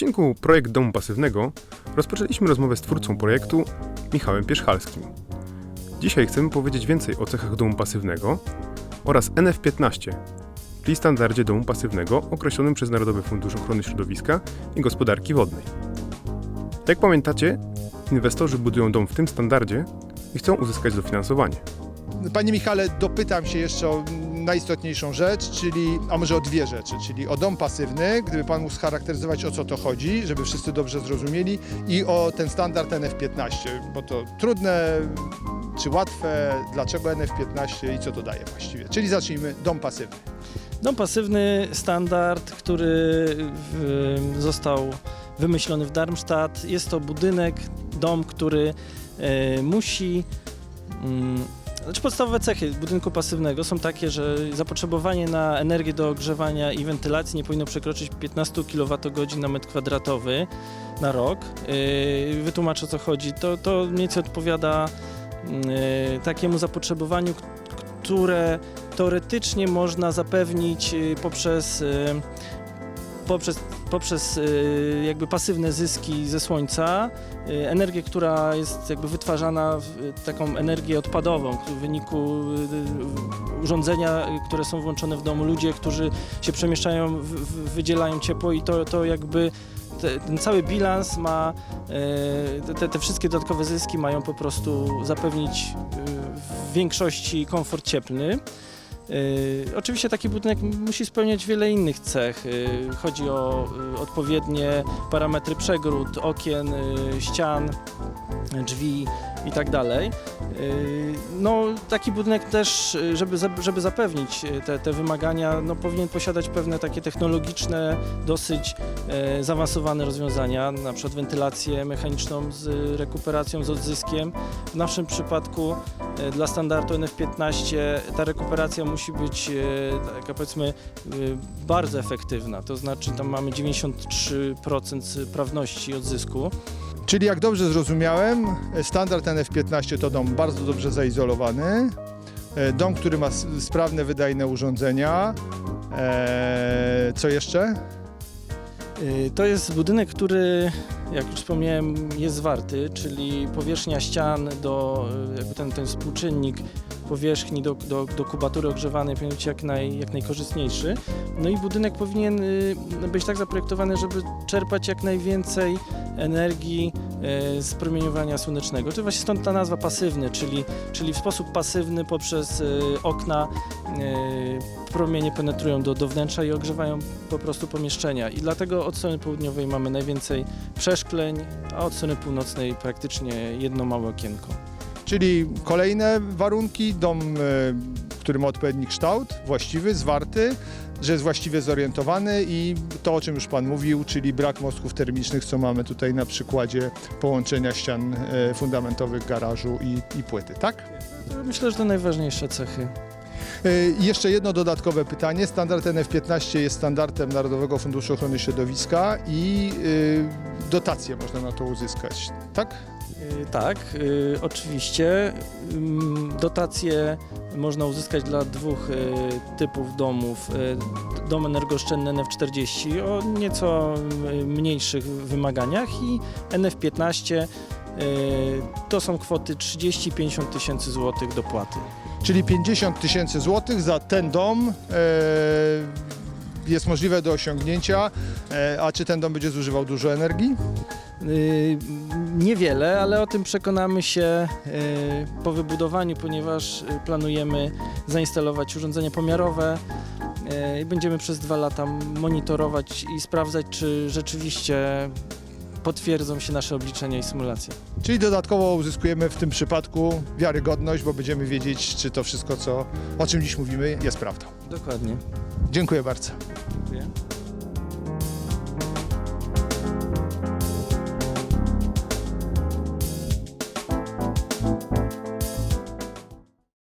odcinku Projekt Domu Pasywnego rozpoczęliśmy rozmowę z twórcą projektu Michałem Pierzchalskim. Dzisiaj chcemy powiedzieć więcej o cechach domu pasywnego oraz NF15, czyli standardzie domu pasywnego określonym przez Narodowy Fundusz Ochrony Środowiska i Gospodarki Wodnej. Jak pamiętacie, inwestorzy budują dom w tym standardzie i chcą uzyskać dofinansowanie. Panie Michale, dopytam się jeszcze o najistotniejszą rzecz, czyli, a może o dwie rzeczy, czyli o dom pasywny, gdyby Pan mógł scharakteryzować o co to chodzi, żeby wszyscy dobrze zrozumieli i o ten standard NF15, bo to trudne czy łatwe, dlaczego NF15 i co to daje właściwie. Czyli zacznijmy, dom pasywny. Dom pasywny, standard, który został wymyślony w Darmstadt. Jest to budynek, dom, który e, musi. Znaczy podstawowe cechy budynku pasywnego są takie, że zapotrzebowanie na energię do ogrzewania i wentylacji nie powinno przekroczyć 15 kWh na metr kwadratowy na rok. Yy, Wytłumaczę o co chodzi. To, to mniej więcej odpowiada yy, takiemu zapotrzebowaniu, które teoretycznie można zapewnić y, poprzez, y, poprzez, poprzez y, jakby pasywne zyski ze słońca, y, energię, która jest jakby wytwarzana, w, y, taką energię odpadową w wyniku urządzenia, które są włączone w domu. Ludzie, którzy się przemieszczają, wydzielają ciepło i to, to jakby te, ten cały bilans ma, te, te wszystkie dodatkowe zyski mają po prostu zapewnić w większości komfort cieplny. Y, Oczywiście taki budynek musi spełniać wiele innych cech. Y, Chodzi o y, odpowiednie parametry przegród, okien, ścian, drzwi i tak dalej. No, taki budynek też, żeby, żeby zapewnić te, te wymagania, no, powinien posiadać pewne takie technologiczne, dosyć zaawansowane rozwiązania, na przykład wentylację mechaniczną z rekuperacją, z odzyskiem. W naszym przypadku dla standardu NF15 ta rekuperacja musi być e, taka powiedzmy e, bardzo efektywna, to znaczy tam mamy 93% sprawności odzysku. Czyli jak dobrze zrozumiałem, standard NF15 to dom bardzo dobrze zaizolowany, e, dom, który ma sprawne, wydajne urządzenia. E, Co jeszcze? Y, To jest budynek, który, jak już wspomniałem, jest zwarty, czyli powierzchnia ścian do, y, jakby ten, ten współczynnik powierzchni do, do, do kubatury ogrzewanej powinien być jak, naj, jak najkorzystniejszy. No i budynek powinien y, być tak zaprojektowany, żeby czerpać jak najwięcej energii z promieniowania słonecznego. To właśnie stąd ta nazwa pasywny, czyli, czyli w sposób pasywny poprzez y, okna y, promienie penetrują do, do wnętrza i ogrzewają po prostu pomieszczenia. I dlatego od strony południowej mamy najwięcej przeszkleń, a od strony północnej praktycznie jedno małe okienko. Czyli kolejne warunki, dom, e, który ma odpowiedni kształt, właściwy, zwarty, że jest właściwie zorientowany i to, o czym już Pan mówił, czyli brak mostków termicznych, co mamy tutaj na przykładzie połączenia ścian e, fundamentowych garażu i, i płyty, tak? Myślę, że to najważniejsze cechy. E, jeszcze jedno dodatkowe pytanie. Standard NF15 jest standardem Narodowego Funduszu Ochrony Środowiska i e, dotacje można na to uzyskać, tak? Y, Tak, oczywiście. Ym, Dotacje można uzyskać dla dwóch typów domów. Dom energooszczędny NF40 o nieco mniejszych wymaganiach i NF15 y, to są kwoty 30-50 tysięcy złotych dopłaty. Czyli 50 tysięcy złotych za ten dom e, jest możliwe do osiągnięcia. E, a czy ten dom będzie zużywał dużo energii? Niewiele, ale o tym przekonamy się po wybudowaniu, ponieważ planujemy zainstalować urządzenia pomiarowe i będziemy przez dwa lata monitorować i sprawdzać, czy rzeczywiście potwierdzą się nasze obliczenia i symulacje. Czyli dodatkowo uzyskujemy w tym przypadku wiarygodność, bo będziemy wiedzieć, czy to wszystko, co, o czym dziś mówimy, jest prawdą. Dokładnie. Dziękuję bardzo. Dziękuję.